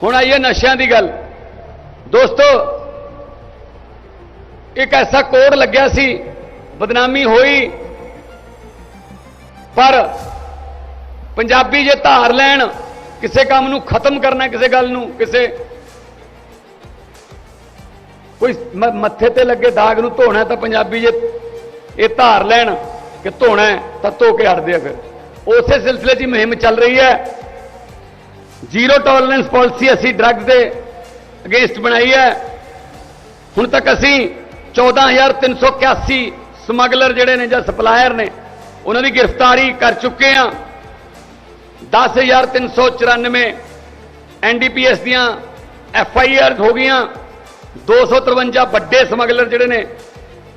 ਹੁਣ ਆਈਏ ਨਸ਼ਿਆਂ ਦੀ ਗੱਲ। ਦੋਸਤੋ, ਇੱਕ ਐਸਾ ਕੋਡ ਲੱਗਿਆ ਸੀ, ਬਦਨਾਮੀ ਹੋਈ, ਪਰ ਪੰਜਾਬੀ ਜੇ ਧਾਰ ਲੈਣ, ਕਿਸੇ ਕੰਮ ਨੂੰ ਖਤਮ ਕਰਨਾ, ਕਿਸੇ ਗੱਲ ਨੂੰ, ਕਿਸੇ ਕੋਈ ਮੱਥੇ ਤੇ ਲੱਗੇ ਦਾਗ ਨੂੰ ਧੋਣਾ, ਤਾਂ ਪੰਜਾਬੀ ਜੇ ਇਹ ਧਾਰ ਲੈਣ ਕਿ ਧੋਣਾ ਤਾਂ ਧੋ ਕੇ ਹਟਦੇ ਆ ਫਿਰ। ਉਸੇ ਸਿਲਸਿਲੇ 'ਚ ਮੁਹਿੰਮ ਚੱਲ ਰਹੀ ਹੈ। ਜ਼ੀਰੋ ਟੋਲਰੈਂਸ ਪਾਲਿਸੀ ਅਸੀਂ ਡਰੱਗ ਦੇ ਅਗੇਂਸਟ ਬਣਾਈ ਹੈ। ਹੁਣ ਤੱਕ ਅਸੀਂ 14381 ਸਮਗਲਰ ਜਿਹੜੇ ਨੇ ਜਾਂ ਸਪਲਾਇਰ ਨੇ, ਉਹਨਾਂ ਦੀ ਗ੍ਰਿਫਤਾਰੀ ਕਰ ਚੁੱਕੇ ਹਾਂ। 10394 ਐਨਡੀਪੀਐਸ ਦੀਆਂ ਐਫ ਆਈ ਆਰ ਹੋ ਗਈਆਂ। 253 ਵੱਡੇ ਸਮਗਲਰ ਜਿਹੜੇ ਨੇ,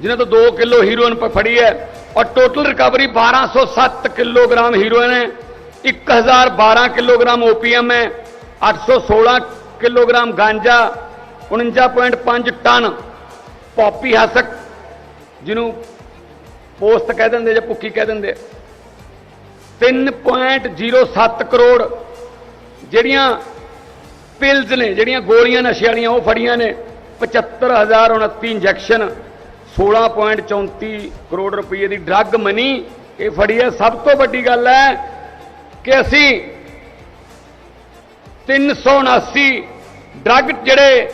ਜਿਨ੍ਹਾਂ ਤੋਂ 2 ਕਿਲੋ ਹੀਰੋਇਨ ਫੜੀ ਹੈ। ਔਰ ਟੋਟਲ ਰਿਕਵਰੀ 1207 ਕਿਲੋਗ੍ਰਾਮ ਹੀਰੋਇਨ ਹੈ। 1012 ਕਿਲੋਗ੍ਰਾਮ ਓਪੀਐਮ ਹੈ 816 ਕਿਲੋਗ੍ਰਾਮ ਗਾਂਜਾ 49.5 ਟਨ ਪੌਪੀ ਹਸਕ, ਜਿਹਨੂੰ ਪੋਸਟ ਕਹਿ ਦਿੰਦੇ ਜਾਂ ਭੁੱਕੀ ਕਹਿ ਦਿੰਦੇ 3.07 ਕਰੋੜ ਜਿਹੜੀਆਂ ਪਿਲਸ ਨੇ, ਜਿਹੜੀਆਂ ਗੋਲੀਆਂ ਨਸ਼ੇ ਵਾਲੀਆਂ ਉਹ ਫੜੀਆਂ ਨੇ 75029 ਇੰਜੈਕਸ਼ਨ 16.34 ਕਰੋੜ ਰੁਪਏ ਦੀ ਡਰੱਗ ਮਨੀ ਇਹ ਫੜੀ ਹੈ। ਸਭ ਤੋਂ ਵੱਡੀ ਗੱਲ ਹੈ ਕਿ ਅਸੀਂ 379 ਡਰੱਗ ਜਿਹੜੇ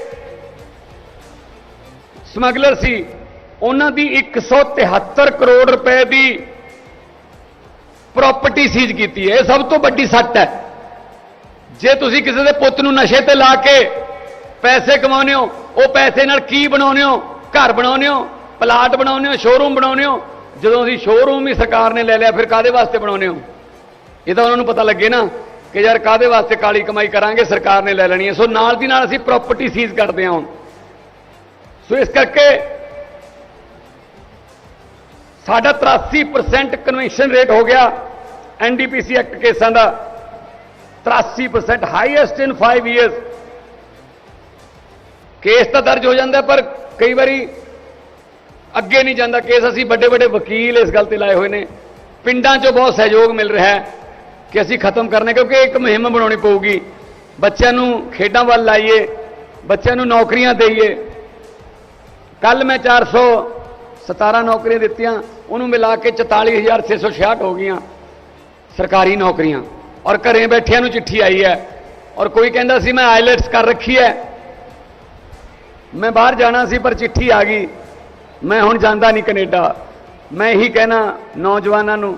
ਸਮਗਲਰ ਸੀ, ਉਹਨਾਂ ਦੀ 173 ਕਰੋੜ ਰੁਪਏ ਦੀ ਪ੍ਰਾਪਰਟੀ ਸੀਜ਼ ਕੀਤੀ ਹੈ। ਇਹ ਸਭ ਤੋਂ ਵੱਡੀ ਸੱਟ ਹੈ। ਜੇ ਤੁਸੀਂ ਕਿਸੇ ਦੇ ਪੁੱਤ ਨੂੰ ਨਸ਼ੇ ਤੇ ਲਾ ਕੇ ਪੈਸੇ ਕਮਾਉਂਦੇ ਹੋ, ਉਹ ਪੈਸੇ ਨਾਲ ਕੀ ਬਣਾਉਂਦੇ ਹੋ? ਘਰ ਬਣਾਉਂਦੇ ਹੋ? ਪਲਾਟ ਬਣਾਉਂਦੇ ਹੋ? ਸ਼ੋਰੂਮ ਬਣਾਉਂਦੇ ਹੋ? ਜਦੋਂ ਅਸੀਂ ਸ਼ੋਰੂਮ ਹੀ ਸਰਕਾਰ ਨੇ ਲੈ ਲਿਆ, ਫਿਰ ਕਾਦੇ ਵਾਸਤੇ ਬਣਾਉਂਦੇ ਹੋ? ਇਹ ਤਾਂ ਉਹਨਾਂ ਨੂੰ ਪਤਾ ਲੱਗੇ ਨਾ ਕਿ ਯਾਰ ਕਾਦੇ ਵਾਸਤੇ ਕਾਲੀ ਕਮਾਈ ਕਰਾਂਗੇ, ਸਰਕਾਰ ਨੇ ਲੈ ਲੈਣੀ ਹੈ। ਸੋ ਨਾਲ ਦੀ ਨਾਲ ਅਸੀਂ ਪ੍ਰਾਪਰਟੀ ਸੀਜ਼ ਕਰਦੇ ਹਾਂ ਹੁਣ। ਸੋ ਇਸ ਕਰਕੇ ਸਾਡਾ 83% ਕਨਵੈਂਸ਼ਨ ਰੇਟ ਹੋ ਗਿਆ ਐਨਡੀਪੀਸੀ ਐਕਟ ਕੇਸਾਂ ਦਾ। 83% ਹਾਈਐਸਟ ਇਨ 5 ਇਅਰਸ ਕੇਸ ਤਾਂ ਦਰਜ ਹੋ ਜਾਂਦਾ, ਪਰ ਕਈ ਵਾਰੀ ਅੱਗੇ ਨਹੀਂ ਜਾਂਦਾ। ਕੇਸ ਅਸੀਂ ਵੱਡੇ ਵੱਡੇ ਵਕੀਲ ਇਸ ਗੱਲ ਤੇ ਲਾਏ ਹੋਏ ਨੇ। ਪਿੰਡਾਂ 'ਚੋਂ ਬਹੁਤ ਸਹਿਯੋਗ ਮਿਲ ਰਿਹਾ ਹੈ। ਕਿ ਅਸੀਂ ਖਤਮ ਕਰਨੇ ਕਿਉਂਕਿ ਇੱਕ ਮੁਹਿੰਮ ਬਣਾਉਣੀ ਪਊਗੀ। ਬੱਚਿਆਂ ਨੂੰ ਖੇਡਾਂ ਵੱਲ ਲਾਈਏ, ਬੱਚਿਆਂ ਨੂੰ ਨੌਕਰੀਆਂ ਦੇਈਏ। ਕੱਲ ਮੈਂ 417 ਨੌਕਰੀਆਂ ਦਿੱਤੀਆਂ, ਉਹਨੂੰ ਮਿਲਾ ਕੇ 44666 ਹੋ ਗਈਆਂ ਸਰਕਾਰੀ ਨੌਕਰੀਆਂ। ਔਰ ਘਰੇ ਬੈਠਿਆਂ ਨੂੰ ਚਿੱਠੀ ਆਈ ਹੈ, ਔਰ ਕੋਈ ਕਹਿੰਦਾ ਸੀ, ਮੈਂ ਆਈਲੈਟਸ ਕਰ ਰੱਖੀ ਹੈ। ਮੈਂ ਬਾਹਰ ਜਾਣਾ ਸੀ, ਪਰ ਚਿੱਠੀ ਆ ਗਈ। ਮੈਂ ਹੁਣ ਜਾਂਦਾ ਨਹੀਂ ਕੈਨੇਡਾ। ਮੈਂ ਇਹੀ ਕਹਿਣਾ ਨੌਜਵਾਨਾਂ ਨੂੰ,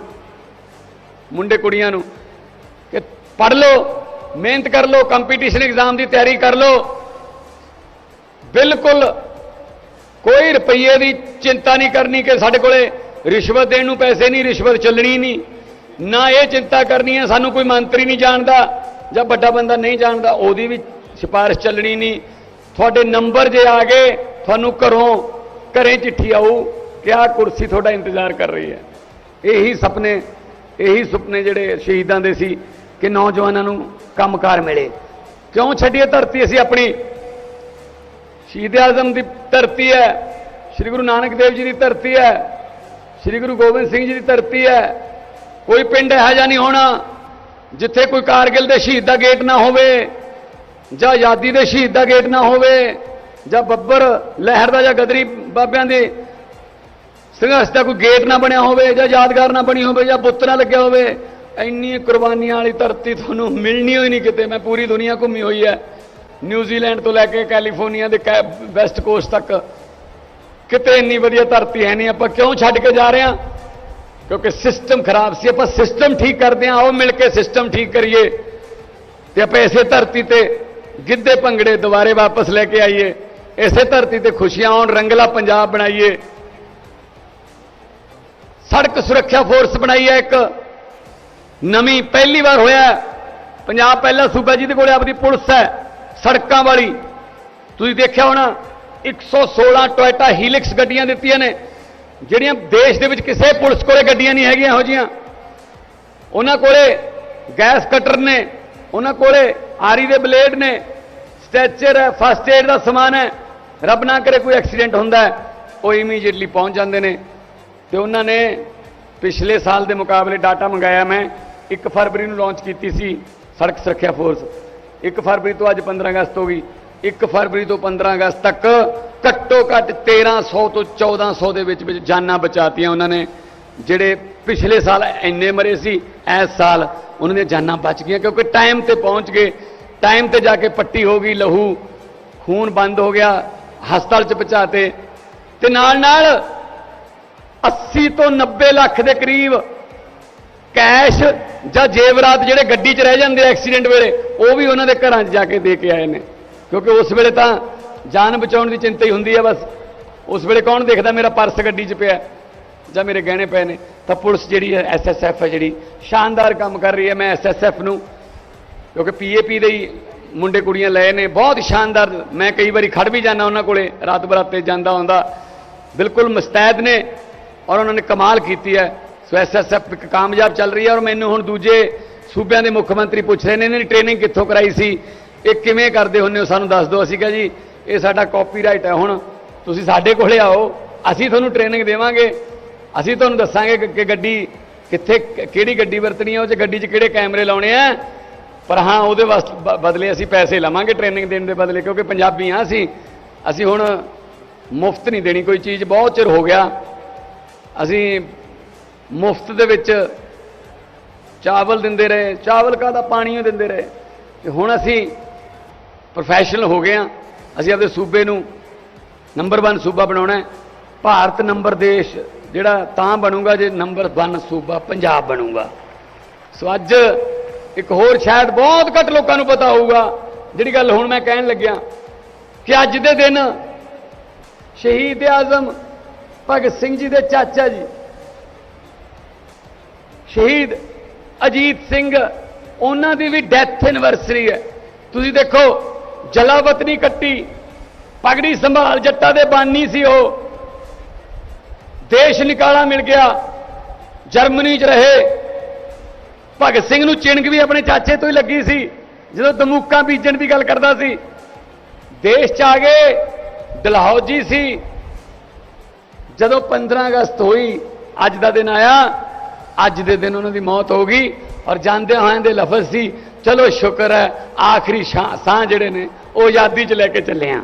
ਮੁੰਡੇ ਕੁੜੀਆਂ ਨੂੰ ਕਿ ਪੜ੍ਹ ਲਓ, ਮਿਹਨਤ ਕਰ ਲਓ ਕੰਪੀਟੀਸ਼ਨ ਐਗਜ਼ਾਮ ਦੀ ਤਿਆਰੀ ਕਰ ਲਓ। ਬਿਲਕੁਲ ਕੋਈ ਰੁਪਈਏ ਦੀ ਚਿੰਤਾ ਨਹੀਂ ਕਰਨੀ ਕਿ ਸਾਡੇ ਕੋਲੇ ਰਿਸ਼ਵਤ ਦੇਣ ਨੂੰ ਪੈਸੇ ਨਹੀਂ, ਰਿਸ਼ਵਤ ਚੱਲਣੀ ਨਹੀਂ। ਨਾ ਇਹ ਚਿੰਤਾ ਕਰਨੀ ਹੈ, ਸਾਨੂੰ ਕੋਈ ਮੰਤਰੀ ਨਹੀਂ ਜਾਣਦਾ ਜਾਂ ਵੱਡਾ ਬੰਦਾ ਨਹੀਂ ਜਾਣਦਾ, ਉਹਦੀ ਵੀ ਸਿਫਾਰਿਸ਼ ਚੱਲਣੀ ਨਹੀਂ। ਤੁਹਾਡੇ ਨੰਬਰ ਜੇ ਆ ਗਏ, ਤੁਹਾਨੂੰ ਘਰੋਂ, ਘਰੇ ਚਿੱਠੀ ਆਊ ਕਿ ਆਹ ਕੁਰਸੀ ਤੁਹਾਡਾ ਇੰਤਜ਼ਾਰ ਕਰ ਰਹੀ ਹੈ। ਇਹੀ ਸੁਪਨੇ ਇਹੀ ਸੁਪਨੇ ਜਿਹੜੇ ਸ਼ਹੀਦਾਂ ਦੇ ਸੀ ਕਿ ਨੌਜਵਾਨਾਂ ਨੂੰ ਕੰਮਕਾਰ ਮਿਲੇ। ਕਿਉਂ ਛੱਡੀਏ ਧਰਤੀ? ਅਸੀਂ ਆਪਣੀ ਸ਼ਹੀਦ ਆਜ਼ਮ ਦੀ ਧਰਤੀ ਹੈ, ਸ੍ਰੀ ਗੁਰੂ ਨਾਨਕ ਦੇਵ ਜੀ ਦੀ ਧਰਤੀ ਹੈ, ਸ੍ਰੀ ਗੁਰੂ ਗੋਬਿੰਦ ਸਿੰਘ ਜੀ ਦੀ ਧਰਤੀ ਹੈ। ਕੋਈ ਪਿੰਡ ਇਹੋ ਜਿਹਾ ਨਹੀਂ ਹੋਣਾ ਜਿੱਥੇ ਕੋਈ ਕਾਰਗਿਲ ਦੇ ਸ਼ਹੀਦ ਦਾ ਗੇਟ ਨਾ ਹੋਵੇ, ਜਾਂ ਆਜ਼ਾਦੀ ਦੇ ਸ਼ਹੀਦ ਦਾ ਗੇਟ ਨਾ ਹੋਵੇ, ਜਾਂ ਬੱਬਰ ਲਹਿਰ ਦਾ ਜਾਂ ਗਦਰੀ ਬਾਬਿਆਂ ਦੇ ਸੰਘਰਸ਼ ਦਾ ਕੋਈ ਗੇਟ ਨਾ ਬਣਿਆ ਹੋਵੇ, ਜਾਂ ਯਾਦਗਾਰ ਨਾ ਬਣੀ ਹੋਵੇ, ਜਾਂ ਬੁੱਤ ਨਾ ਲੱਗਿਆ ਹੋਵੇ। ਇੰਨੀ ਕੁਰਬਾਨੀਆਂ ਵਾਲੀ ਧਰਤੀ ਤੁਹਾਨੂੰ ਮਿਲਣੀ ਹੋਈ ਨਹੀਂ ਕਿਤੇ। ਮੈਂ ਪੂਰੀ ਦੁਨੀਆ ਘੁੰਮੀ ਹੋਈ ਹੈ। ਨਿਊਜ਼ੀਲੈਂਡ ਤੋਂ ਲੈ ਕੇ ਕੈਲੀਫੋਰਨੀਆ ਦੇ ਕੈ- ਵੈਸਟ ਕੋਸਟ ਤੱਕ। ਕਿਤੇ ਇੰਨੀ ਵਧੀਆ ਧਰਤੀ ਹੈ ਨਹੀਂ। ਆਪਾਂ ਕਿਉਂ ਛੱਡ ਕੇ ਜਾ ਰਹੇ ਹਾਂ? ਕਿਉਂਕਿ ਸਿਸਟਮ ਖਰਾਬ ਸੀ। ਆਪਾਂ ਸਿਸਟਮ ਠੀਕ ਕਰਦੇ ਹਾਂ। ਆਓ ਮਿਲ ਕੇ ਸਿਸਟਮ ਠੀਕ ਕਰੀਏ। ਤੇ ਆਪਾਂ ਇਸੇ ਧਰਤੀ ਤੇ ਗਿੱਧੇ ਭੰਗੜੇ ਦੁਬਾਰੇ ਵਾਪਸ ਲੈ ਕੇ ਆਈਏ। ਇਸੇ ਧਰਤੀ ਤੇ ਖੁਸ਼ੀਆਂ ਆਉਣ ਰੰਗਲਾ ਪੰਜਾਬ ਬਣਾਈਏ। ਸੜਕ ਸੁਰੱਖਿਆ ਫੋਰਸ ਬਣਾਈ ਹੈ ਇੱਕ। ਨਵੀਂ ਪਹਿਲੀ ਵਾਰ ਹੋਇਆ ਪੰਜਾਬ ਪਹਿਲਾ ਸੂਬਾ ਜਿਹਦੇ ਕੋਲੇ ਆਪਣੀ ਪੁਲਿਸ ਹੈ, ਸੜਕਾਂ ਵਾਲੀ। ਤੁਸੀਂ ਦੇਖਿਆ ਹੋਣਾ 116 ਟੋਇਟਾ ਹੀਲਿਕਸ ਗੱਡੀਆਂ ਦਿੱਤੀਆਂ ਨੇ, ਜਿਹੜੀਆਂ ਦੇਸ਼ ਦੇ ਵਿੱਚ ਕਿਸੇ ਪੁਲਿਸ ਕੋਲੇ ਗੱਡੀਆਂ ਨਹੀਂ ਹੈਗੀਆਂ ਇਹੋ ਜੀਆਂ। ਉਹਨਾਂ ਕੋਲੇ ਗੈਸ ਕਟਰ ਨੇ, ਉਹਨਾਂ ਕੋਲੇ ਆਰੀ ਦੇ ਬਲੇਡ ਨੇ, ਸਟੈਚਰ ਹੈ, ਫਸਟ ਏਡ ਦਾ ਸਮਾਨ ਹੈ। ਰੱਬ ਨਾ ਕਰੇ ਕੋਈ ਐਕਸੀਡੈਂਟ ਹੁੰਦਾ ਉਹ ਇਮੀਡੀਏਟਲੀ ਪਹੁੰਚ ਜਾਂਦੇ ਨੇ। ਤੇ ਉਹਨਾਂ ਨੇ ਪਿਛਲੇ ਸਾਲ ਦੇ ਮੁਕਾਬਲੇ ਡਾਟਾ ਮੰਗਾਇਆ ਮੈਂ 1 ਫਰਵਰੀ ਨੂੰ ਲਾਂਚ ਕੀਤੀ ਸੀ ਸੜਕ ਸੁਰੱਖਿਆ ਫੋਰਸ 1 ਫਰਵਰੀ ਤੋਂ ਅੱਜ 15 ਅਗਸਤ ਹੋ ਗਈ। 1 ਫਰਵਰੀ ਤੋਂ 15 ਅਗਸਤ ਤੱਕ ਘੱਟੋ ਘੱਟ 1300 ਤੋਂ 1400 ਦੇ ਵਿੱਚ ਵਿੱਚ ਜਾਨਾਂ ਬਚਾਤੀਆਂ ਉਹਨਾਂ ਨੇ, ਜਿਹੜੇ ਪਿਛਲੇ ਸਾਲ ਇੰਨੇ ਮਰੇ ਸੀ, ਇਸ ਸਾਲ ਉਹਨਾਂ ਦੀਆਂ ਜਾਨਾਂ ਬਚ ਗਈਆਂ, ਕਿਉਂਕਿ ਟਾਈਮ ਤੇ ਪਹੁੰਚ ਗਏ। ਟਾਈਮ ਤੇ ਜਾ ਕੇ ਪੱਟੀ ਹੋ ਗਈ, ਲਹੂ, ਖੂਨ ਬੰਦ ਹੋ ਗਿਆ, ਹਸਪਤਾਲ ਚ ਪਹੁੰਚਾਤੇ। ਤੇ ਨਾਲ ਨਾਲ 80 ਤੋਂ 90 ਲੱਖ ਦੇ ਕਰੀਬ ਕੈਸ਼ ਜਾਂ ਜੇਵਰਾਤ ਜਿਹੜੇ ਗੱਡੀ 'ਚ ਰਹਿ ਜਾਂਦੇ ਐਕਸੀਡੈਂਟ ਵੇਲੇ, ਉਹ ਵੀ ਉਹਨਾਂ ਦੇ ਘਰਾਂ 'ਚ ਜਾ ਕੇ ਦੇ ਕੇ ਆਏ ਨੇ। ਕਿਉਂਕਿ ਉਸ ਵੇਲੇ ਤਾਂ ਜਾਨ ਬਚਾਉਣ ਦੀ ਚਿੰਤਾ ਹੀ ਹੁੰਦੀ ਹੈ ਬਸ। ਉਸ ਵੇਲੇ ਕੌਣ ਦੇਖਦਾ ਮੇਰਾ ਪਰਸ ਗੱਡੀ 'ਚ ਪਿਆ ਜਾਂ ਮੇਰੇ ਗਹਿਣੇ ਪਏ ਨੇ? ਤਾਂ ਪੁਲਿਸ ਜਿਹੜੀ ਹੈ ਐਸਐਸਐਫ ਹੈ ਜਿਹੜੀ ਸ਼ਾਨਦਾਰ ਕੰਮ ਕਰ ਰਹੀ ਹੈ ਮੈਂ ਐਸਐਸਐਫ ਨੂੰ, ਕਿਉਂਕਿ ਪੀਏਪੀ ਦੇ ਹੀ ਮੁੰਡੇ ਕੁੜੀਆਂ ਲਏ ਨੇ। ਬਹੁਤ ਸ਼ਾਨਦਾਰ। ਮੈਂ ਕਈ ਵਾਰੀ ਖੜ ਵੀ ਜਾਂਦਾ ਉਹਨਾਂ ਕੋਲੇ, ਰਾਤ ਬਰਾਤੇ ਜਾਂਦਾ ਹੁੰਦਾ। ਬਿਲਕੁਲ ਮੁਸਤੈਦ ਨੇ ਔਰ ਉਹਨਾਂ ਨੇ ਕਮਾਲ ਕੀਤੀ ਹੈ। ਸੋ ਐਸਐਸਐਫ ਇੱਕ ਕਾਮਯਾਬ ਚੱਲ ਰਹੀ ਹੈ ਔਰ ਮੈਨੂੰ ਹੁਣ ਦੂਜੇ ਸੂਬਿਆਂ ਦੇ ਮੁੱਖ ਮੰਤਰੀ ਪੁੱਛ ਰਹੇ ਨੇ, ਇਹਨਾਂ ਦੀ ਟ੍ਰੇਨਿੰਗ ਕਿੱਥੋਂ ਕਰਾਈ ਸੀ, ਇਹ ਕਿਵੇਂ ਕਰਦੇ ਹੁੰਦੇ ਹੋ ਸਾਨੂੰ ਦੱਸ ਦਿਓ। ਅਸੀਂ ਕਿਹਾ ਜੀ, ਇਹ ਸਾਡਾ ਕਾਪੀਰਾਈਟ ਹੈ, ਹੁਣ ਤੁਸੀਂ ਸਾਡੇ ਕੋਲੇ ਆਓ, ਅਸੀਂ ਤੁਹਾਨੂੰ ਟ੍ਰੇਨਿੰਗ ਦੇਵਾਂਗੇ, ਅਸੀਂ ਤੁਹਾਨੂੰ ਦੱਸਾਂਗੇ ਕਿ- ਗੱਡੀ ਕਿੱਥੇ ਕਿਹੜੀ ਗੱਡੀ ਵਰਤਣੀ ਹੈ, ਉਹ 'ਚ ਗੱਡੀ 'ਚ ਕਿਹੜੇ ਕੈਮਰੇ ਲਾਉਣੇ ਆ। ਪਰ ਹਾਂ, ਉਹਦੇ ਵਾਸਤੇ ਬ- ਬਦਲੇ ਅਸੀਂ ਪੈਸੇ ਲਵਾਂਗੇ ਟ੍ਰੇਨਿੰਗ ਦੇਣ ਦੇ ਬਦਲੇ, ਕਿਉਂਕਿ ਪੰਜਾਬੀ ਹਾਂ ਅਸੀਂ। ਅਸੀਂ ਹੁਣ ਮੁਫਤ ਨਹੀਂ ਦੇਣੀ ਕੋਈ ਚੀਜ਼, ਬਹੁਤ ਚਿਰ ਹੋ ਗਿਆ। ਅਸੀਂ ਮੁਫਤ ਦੇ ਵਿੱਚ ਚਾਵਲ ਦਿੰਦੇ ਰਹੇ, ਚਾਵਲ ਕਾਹਦਾ ਪਾਣੀਓ ਦਿੰਦੇ ਰਹੇ। ਤੇ ਹੁਣ ਅਸੀਂ ਪ੍ਰੋਫੈਸ਼ਨਲ ਹੋ ਗਏ ਆ ਅਸੀਂ ਆਪਣੇ ਸੂਬੇ ਨੂੰ ਨੰਬਰ 1 ਸੂਬਾ ਬਣਾਉਣਾ ਹੈ। ਭਾਰਤ ਨੰਬਰ ਦੇਸ਼ ਜਿਹੜਾ ਤਾਂ ਬਣੂਗਾ ਜੇ ਨੰਬਰ 1 ਸੂਬਾ ਪੰਜਾਬ ਬਣੂਗਾ। ਸੋ ਅੱਜ ਇੱਕ ਹੋਰ ਸ਼ਾਇਦ ਬਹੁਤ ਘੱਟ ਲੋਕਾਂ ਨੂੰ ਪਤਾ ਹੋਊਗਾ। ਜਿਹੜੀ ਗੱਲ ਹੁਣ ਮੈਂ ਕਹਿਣ ਲੱਗਿਆ ਕਿ ਅੱਜ ਦੇ ਦਿਨ ਸ਼ਹੀਦ ਆਜ਼ਮ ਭਗਤ ਸਿੰਘ ਜੀ ਦੇ ਚਾਚਾ ਜੀ ਸ਼ਹੀਦ ਅਜੀਤ ਸਿੰਘ, ਉਹਨਾਂ ਦੀ ਵੀ ਡੈਥ ਐਨਵਰਸਰੀ ਹੈ। ਤੁਸੀਂ ਦੇਖੋ, ਜਲਾਵਤਨੀ ਕੱਟੀ, ਪਗੜੀ ਸੰਭਾਲ ਜੱਟਾਂ ਦੇ ਬਾਨੀ ਸੀ ਉਹ। ਦੇਸ਼ ਨਿਕਾਲਾ ਮਿਲ ਗਿਆ, ਜਰਮਨੀ 'ਚ ਰਹੇ। ਭਗਤ ਸਿੰਘ ਨੂੰ ਚਿਣਕ ਵੀ ਆਪਣੇ ਚਾਚੇ ਤੋਂ ਹੀ ਲੱਗੀ ਸੀ, ਜਦੋਂ ਦਮੂਕਾਂ ਬੀਜਣ ਦੀ ਗੱਲ ਕਰਦਾ ਸੀ। ਦੇਸ਼ 'ਚ ਆ ਗਏ, ਡਲਹੌਜੀ ਸੀ। ਜਦੋਂ 15 ਅਗਸਤ ਹੋਈ, ਅੱਜ ਦਾ ਦਿਨ ਆਇਆ ਅੱਜ ਦੇ ਦਿਨ ਉਹਨਾਂ ਦੀ ਮੌਤ ਹੋ ਗਈ ਔਰ ਜਾਂਦੇ ਹੋਇਆਂ ਦੇ ਲਫ਼ਜ਼ ਸੀ, ਚਲੋ ਸ਼ੁਕਰ ਹੈ, ਆਖਰੀ ਸ਼ਾਂ- ਸਾਹ ਜਿਹੜੇ ਨੇ, ਉਹ ਆਜ਼ਾਦੀ 'ਚ ਲੈ ਕੇ ਚੱਲੇ ਆ।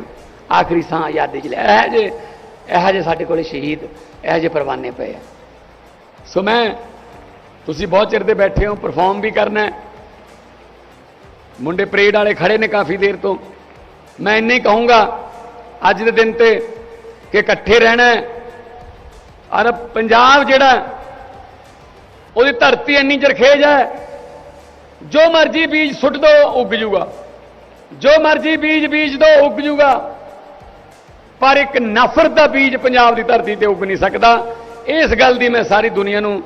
ਆਖਰੀ ਸਾਹ ਆਜ਼ਾਦੀ 'ਚ ਲੈ ਇਹ ਜੇ ਇਹ ਜੇ ਸਾਡੇ ਕੋਲੇ ਸ਼ਹੀਦ, ਇਹ ਜੇ ਪਰਵਾਨੇ ਪਏ ਆ। ਸੋ ਮੈਂ, ਤੁਸੀਂ ਬਹੁਤ ਚਿਰ ਦੇ ਬੈਠੇ ਹੋ ਪਰਫਾਰਮ ਵੀ ਕਰਨਾ ਹੈ। ਮੁੰਡੇ ਪਰੇਡ ਵਾਲੇ ਖੜੇ ਨੇ ਕਾਫੀ ਦੇਰ ਤੋਂ। ਮੈਂ ਇੰਨੇ ਕਹੂੰਗਾ, ਅੱਜ ਦੇ ਦਿਨ ਤੇ ਕਿ ਇਕੱਠੇ ਰਹਿਣਾ ਹੈ। ਔਰ ਪੰਜਾਬ ਜਿਹੜਾ ਉਹਦੀ ਧਰਤੀ ਇੰਨੀ ਜਰਖੇਜ ਹੈ, ਜੋ ਮਰਜ਼ੀ ਬੀਜ ਸੁੱਟ ਦੋ, ਉੱਗ ਜੂਗਾ। ਜੋ ਮਰਜ਼ੀ ਬੀਜ ਬੀਜ ਦੋ, ਉੱਗ ਜੂਗਾ। ਪਰ ਇੱਕ ਨਫ਼ਰਤ ਦਾ ਬੀਜ ਪੰਜਾਬ ਦੀ ਧਰਤੀ ਤੇ ਉੱਗ ਨਹੀਂ ਸਕਦਾ। ਇਸ ਗੱਲ ਦੀ ਮੈਂ ਸਾਰੀ ਦੁਨੀਆ ਨੂੰ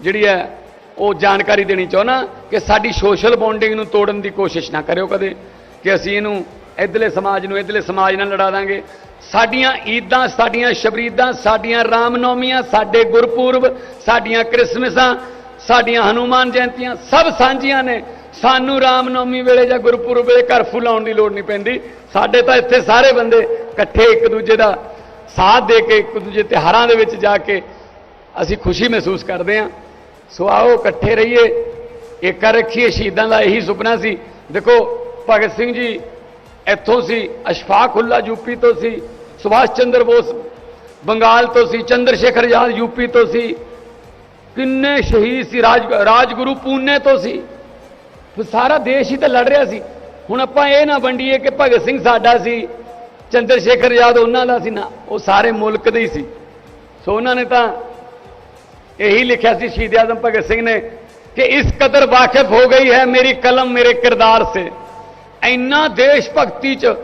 ਜਿਹੜੀ ਹੈ, ਉਹ ਜਾਣਕਾਰੀ ਦੇਣੀ ਚਾਹੁੰਦਾ ਕਿ ਸਾਡੀ ਸੋਸ਼ਲ ਬੌਂਡਿੰਗ ਨੂੰ ਤੋੜਨ ਦੀ ਕੋਸ਼ਿਸ਼ ਨਾ ਕਰਿਓ ਕਦੇ, ਕਿ ਅਸੀਂ ਇਹਨੂੰ ਇਧਰਲੇ ਸਮਾਜ ਨੂੰ ਇਧਰਲੇ ਸਮਾਜ ਨਾਲ ਲੜਾ ਦਾਂਗੇ। ਸਾਡੀਆਂ ਈਦਾਂ, ਸਾਡੀਆਂ ਸ਼ਬਰੀਦਾਂ, ਸਾਡੀਆਂ ਰਾਮਨੌਮੀਆਂ, ਸਾਡੇ ਗੁਰਪੁਰਬ, ਸਾਡੀਆਂ ਕ੍ਰਿਸਮਸਾਂ, ਸਾਡੀਆਂ ਹਨੂਮਾਨ ਜਯੰਤੀਆਂ ਸਭ ਸਾਂਝੀਆਂ ਨੇ। ਸਾਨੂੰ ਰਾਮਨੌਮੀ ਵੇਲੇ ਜਾਂ ਗੁਰਪੁਰਬ ਵੇਲੇ ਘਰ ਫੁਲਾਉਣ ਦੀ ਲੋੜ ਨਹੀਂ ਪੈਂਦੀ। ਸਾਡੇ ਤਾਂ ਇੱਥੇ ਸਾਰੇ ਬੰਦੇ ਇਕੱਠੇ ਇੱਕ ਦੂਜੇ ਦਾ ਸਾਥ ਦੇ ਕੇ, ਇੱਕ ਦੂਜੇ ਤਿਉਹਾਰਾਂ ਦੇ ਵਿੱਚ ਜਾ ਕੇ ਅਸੀਂ ਖੁਸ਼ੀ ਮਹਿਸੂਸ ਕਰਦੇ ਹਾਂ। ਸੋ ਆਓ ਇਕੱਠੇ ਰਹੀਏ। ਏਕਾ ਰੱਖੀਏ। ਸ਼ਹੀਦਾਂ ਦਾ ਇਹੀ ਸੁਪਨਾ ਸੀ। ਦੇਖੋ, ਭਗਤ ਸਿੰਘ ਜੀ ਇੱਥੋਂ ਸੀ, ਅਸ਼ਫਾਕ ਉੱਲਾ ਯੂਪੀ ਤੋਂ ਸੀ, ਸੁਭਾਸ਼ ਚੰਦਰ ਬੋਸ ਬੰਗਾਲ ਤੋਂ ਸੀ ਚੰਦਰ ਸ਼ੇਖਰ ਆਜ਼ਾਦ ਯੂਪੀ ਤੋਂ ਸੀ, ਕਿੰਨੇ ਸ਼ਹੀਦ ਸੀ, ਰਾਜ, ਰਾਜਗੁਰੂ ਪੂਨੇ ਤੋਂ ਸੀ। ਸਾਰਾ ਦੇਸ਼ ਹੀ ਤਾਂ ਲੜ ਰਿਹਾ ਸੀ। ਹੁਣ ਆਪਾਂ ਇਹ ਨਾ ਵੰਡੀਏ ਕਿ ਭਗਤ ਸਿੰਘ ਸਾਡਾ ਸੀ ਚੰਦਰ ਸ਼ੇਖਰ ਆਜ਼ਾਦ ਉਹਨਾਂ ਦਾ ਸੀ ਨਾ, ਉਹ ਸਾਰੇ ਮੁਲਕ ਦੇ ਹੀ ਸੀ। ਸੋ ਉਹਨਾਂ ਨੇ ਤਾਂ ਇਹੀ ਲਿਖਿਆ ਸੀ ਸ਼ਹੀਦ ਆਜ਼ਮ ਭਗਤ ਸਿੰਘ ਨੇ ਕਿ ਇਸ ਕਦਰ ਵਾਕਿਫ ਹੋ ਗਈ ਹੈ ਮੇਰੀ ਕਲਮ ਮੇਰੇ ਕਿਰਦਾਰ ਸੇ। ਇੰਨਾ ਦੇਸ਼ ਭਗਤੀ 'ਚ,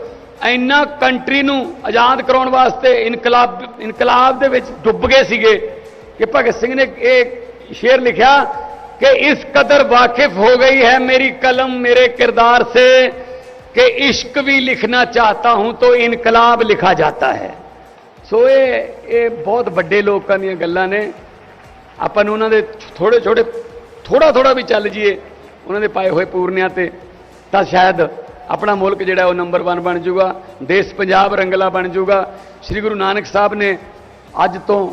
ਇੰਨਾ ਕੰਟਰੀ ਨੂੰ ਆਜ਼ਾਦ ਕਰਾਉਣ ਵਾਸਤੇ ਇਨਕਲਾਬ ਇਨਕਲਾਬ ਦੇ ਵਿੱਚ ਡੁੱਬ ਗਏ ਸੀਗੇ ਕਿ ਭਗਤ ਸਿੰਘ ਨੇ ਇਹ ਸ਼ੇਰ ਲਿਖਿਆ ਕਿ ਇਸ ਕਦਰ ਵਾਕਿਫ ਹੋ ਗਈ ਹੈ ਮੇਰੀ ਕਲਮ ਮੇਰੇ ਕਿਰਦਾਰ ਸੇ ਕਿ ਇਸ਼ਕ ਵੀ ਲਿਖਣਾ ਚਾਹਤਾ ਹੂੰ ਤੋ ਇਨਕਲਾਬ ਲਿਖਾ ਜਾਤਾ ਹੈ। ਸੋ ਇਹ ਇਹ ਬਹੁਤ ਵੱਡੇ ਲੋਕਾਂ ਦੀਆਂ ਗੱਲਾਂ ਨੇ। ਆਪਾਂ ਨੂੰ ਉਹਨਾਂ ਦੇ ਥੋੜੇ ਥੋੜੇ ਥੋੜਾ ਥੋੜਾ ਵੀ ਚੱਲ ਜੀਏ, ਉਹਨਾਂ ਦੇ ਪਾਏ ਹੋਏ ਪੂਰਨਿਆਂ ਤੇ, ਤਾਂ ਸ਼ਾਇਦ ਆਪਣਾ ਮੁਲਕ ਜਿਹੜਾ ਉਹ ਨੰਬਰ 1 ਬਣ ਜਾਊਗਾ, ਦੇਸ਼ ਪੰਜਾਬ ਰੰਗਲਾ ਬਣ ਜਾਊਗਾ। ਸ੍ਰੀ ਗੁਰੂ ਨਾਨਕ ਸਾਹਿਬ ਨੇ ਅੱਜ ਤੋਂ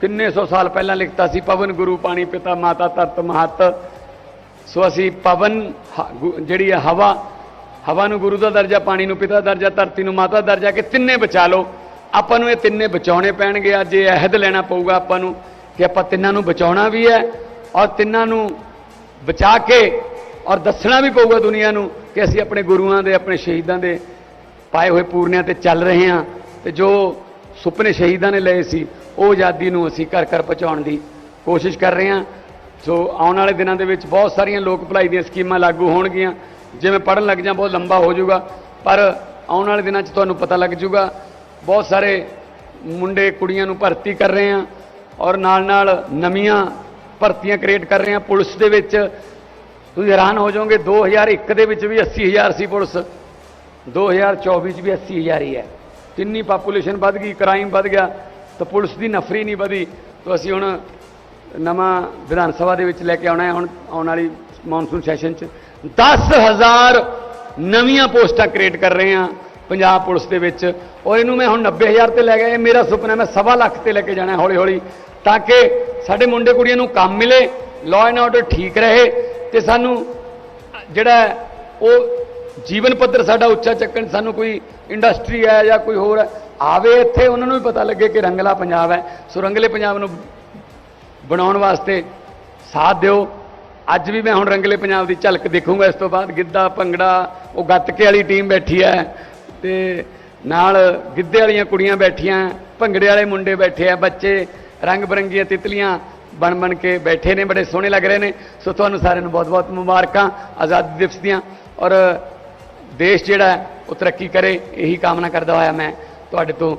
ਕਿੰਨੇ ਸੌ ਸਾਲ ਪਹਿਲਾਂ ਲਿਖਤਾ ਸੀ, ਪਵਨ ਗੁਰੂ ਪਾਣੀ ਪਿਤਾ ਮਾਤਾ ਤਰਤ ਮਹਤ। ਸੋ ਅਸੀਂ ਪਵਨ ਹ- ਗੁ- ਜਿਹੜੀ ਹੈ ਹਵਾ ਹਵਾ ਨੂੰ ਗੁਰੂ ਦਾ ਦਰਜਾ, ਪਾਣੀ ਨੂੰ ਪਿਤਾ ਦਾ ਦਰਜਾ, ਧਰਤੀ ਨੂੰ ਮਾਤਾ ਦਾ ਦਰਜਾ, ਕਿ ਤਿੰਨੇ ਬਚਾ ਲਓ। ਆਪਾਂ ਨੂੰ ਇਹ ਤਿੰਨੇ ਬਚਾਉਣੇ ਪੈਣਗੇ, ਅੱਜ ਇਹ ਅਹਿਦ ਲੈਣਾ ਪਊਗਾ ਆਪਾਂ ਨੂੰ ਕਿ ਆਪਾਂ ਤਿੰਨਾਂ ਨੂੰ ਬਚਾਉਣਾ ਵੀ ਹੈ ਔਰ ਤਿੰਨਾਂ ਨੂੰ ਬਚਾ ਕੇ ਔਰ ਦੱਸਣਾ ਵੀ ਪਊਗਾ ਦੁਨੀਆ ਨੂੰ ਕਿ ਅਸੀਂ ਆਪਣੇ ਗੁਰੂਆਂ ਦੇ, ਆਪਣੇ ਸ਼ਹੀਦਾਂ ਦੇ ਪਾਏ ਹੋਏ ਪੂਰਨਿਆਂ ਤੇ ਚੱਲ ਰਹੇ ਹਾਂ ਤੇ ਜੋ ਸੁਪਨੇ ਸ਼ਹੀਦਾਂ ਨੇ ਲਏ ਸੀ, ਉਹ ਆਜ਼ਾਦੀ ਨੂੰ ਅਸੀਂ ਘਰ ਘਰ ਪਹੁੰਚਾਉਣ ਦੀ ਕੋਸ਼ਿਸ਼ ਕਰ ਰਹੇ ਹਾਂ। ਸੋ ਆਉਣ ਵਾਲੇ ਦਿਨਾਂ ਦੇ ਵਿੱਚ ਬਹੁਤ ਸਾਰੀਆਂ ਲੋਕ ਭਲਾਈ ਦੀਆਂ ਸਕੀਮਾਂ ਲਾਗੂ ਹੋਣਗੀਆਂ। ਜਿਵੇਂ ਪੜਨ ਲੱਗ ਜਾਂ ਬਹੁਤ ਲੰਬਾ ਹੋ ਜਾਊਗਾ, ਪਰ ਆਉਣ ਵਾਲੇ ਦਿਨਾਂ 'ਚ ਤੁਹਾਨੂੰ ਪਤਾ ਲੱਗ ਜਾਊਗਾ, ਬਹੁਤ ਸਾਰੇ ਮੁੰਡੇ ਕੁੜੀਆਂ ਨੂੰ ਭਰਤੀ ਕਰ ਰਹੇ ਹਾਂ ਔਰ ਨਾਲ ਨਾਲ ਨਵੀਆਂ ਭਰਤੀਆਂ ਕ੍ਰੀਏਟ ਕਰ ਰਹੇ ਹਾਂ। ਪੁਲਿਸ ਦੇ ਵਿੱਚ ਤੁਸੀਂ ਹੈਰਾਨ ਹੋ ਜਾਓਗੇ 2001 ਦੇ ਵਿੱਚ ਵੀ 80000 ਸੀ ਪੁਲਿਸ। 2024 ਚ ਵੀ 80000 ਹੀ ਹੈ। ਕਿੰਨੀ ਪਾਪੂਲੇਸ਼ਨ ਵੱਧ ਗਈ ਕ੍ਰਾਈਮ ਵੱਧ ਗਿਆ, ਤਾਂ ਪੁਲਿਸ ਦੀ ਨਫਰੀ ਨਹੀਂ ਵਧੀ। ਤਾਂ ਅਸੀਂ ਹੁਣ ਨਵਾਂ ਵਿਧਾਨ ਸਭਾ ਦੇ ਵਿੱਚ ਲੈ ਕੇ ਆਉਣਾ ਹੈ, ਹੁਣ ਆਉਣ ਵਾਲੀ ਮੌਨਸੂਨ ਸੈਸ਼ਨ ਚ। 10000 ਨਵੀਆਂ ਪੋਸਟਾਂ ਕ੍ਰੀਏਟ ਕਰ ਰਹੇ ਹਾਂ ਪੰਜਾਬ ਪੁਲਿਸ ਦੇ ਵਿੱਚ। ਔਰ ਇਹਨੂੰ ਮੈਂ ਹੁਣ 90000 ਤੇ ਲੈ ਗਿਆ, ਇਹ ਮੇਰਾ ਸੁਪਨਾ, ਮੈਂ ਸਵਾ ਲੱਖ ਤੇ ਲੈ ਕੇ ਜਾਣਾ ਹੌਲੀ ਹੌਲੀ ਤਾਂ ਕਿ ਸਾਡੇ ਮੁੰਡੇ ਕੁੜੀਆਂ ਨੂੰ ਕੰਮ ਮਿਲੇ ਲਾਅ ਐਂਡ ਆਰਡਰ ਠੀਕ ਰਹੇ। ਤੇ ਸਾਨੂੰ ਜਿਹੜਾ ਉਹ ਜੀਵਨ ਪੱਧਰ ਸਾਡਾ ਉੱਚਾ ਚੱਕਣ ਸਾਨੂੰ ਕੋਈ ਇੰਡਸਟਰੀ ਹੈ ਜਾਂ ਕੋਈ ਹੋਰ ਹੈ, ਆਵੇ ਇੱਥੇ ਉਹਨਾਂ ਨੂੰ ਵੀ ਪਤਾ ਲੱਗੇ ਕਿ ਰੰਗਲਾ ਪੰਜਾਬ ਹੈ। ਸੋ ਰੰਗਲੇ ਪੰਜਾਬ ਨੂੰ ਬਣਾਉਣ ਵਾਸਤੇ ਸਾਥ ਦਿਓ। ਅੱਜ ਵੀ ਮੈਂ ਹੁਣ ਰੰਗਲੇ ਪੰਜਾਬ ਦੀ ਝਲਕ ਦੇਖੂੰਗਾ। ਇਸ ਤੋਂ ਬਾਅਦ ਗਿੱਧਾ, ਭੰਗੜਾ, ਉਹ ਗੱਤਕੇ ਵਾਲੀ ਟੀਮ ਬੈਠੀ ਹੈ ਤੇ ਨਾਲ ਗਿੱਧੇ ਵਾਲੀਆਂ ਕੁੜੀਆਂ ਬੈਠੀਆਂ, ਭੰਗੜੇ ਵਾਲੇ ਮੁੰਡੇ ਬੈਠੇ ਆ, ਬੱਚੇ ਰੰਗ ਬਰੰਗੀਆਂ ਤਿਤਲੀਆਂ। ਬਣ ਬਣ ਕੇ ਬੈਠੇ ਨੇ, ਬੜੇ ਸੋਹਣੇ ਲੱਗ ਰਹੇ ਨੇ। ਸੋ ਤੁਹਾਨੂੰ ਸਾਰਿਆਂ ਨੂੰ ਬਹੁਤ-ਬਹੁਤ ਮੁਬਾਰਕਾਂ, ਆਜ਼ਾਦੀ ਦਿਵਸ ਦੀਆਂ। ਔਰ ਦੇਸ਼ ਜਿਹੜਾ ਉਹ ਤਰੱਕੀ ਕਰੇ, ਇਹੀ ਕਾਮਨਾ ਕਰਦਾ ਹੋਇਆ ਮੈਂ। ਤੁਹਾਡੇ ਤੋਂ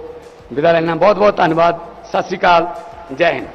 ਵਿਦਾ ਲੈਣਾ ਬਹੁਤ-ਬਹੁਤ ਧੰਨਵਾਦ। ਸਤਿ ਸ੍ਰੀ ਅਕਾਲ। ਜੈ ਹਿੰਦ।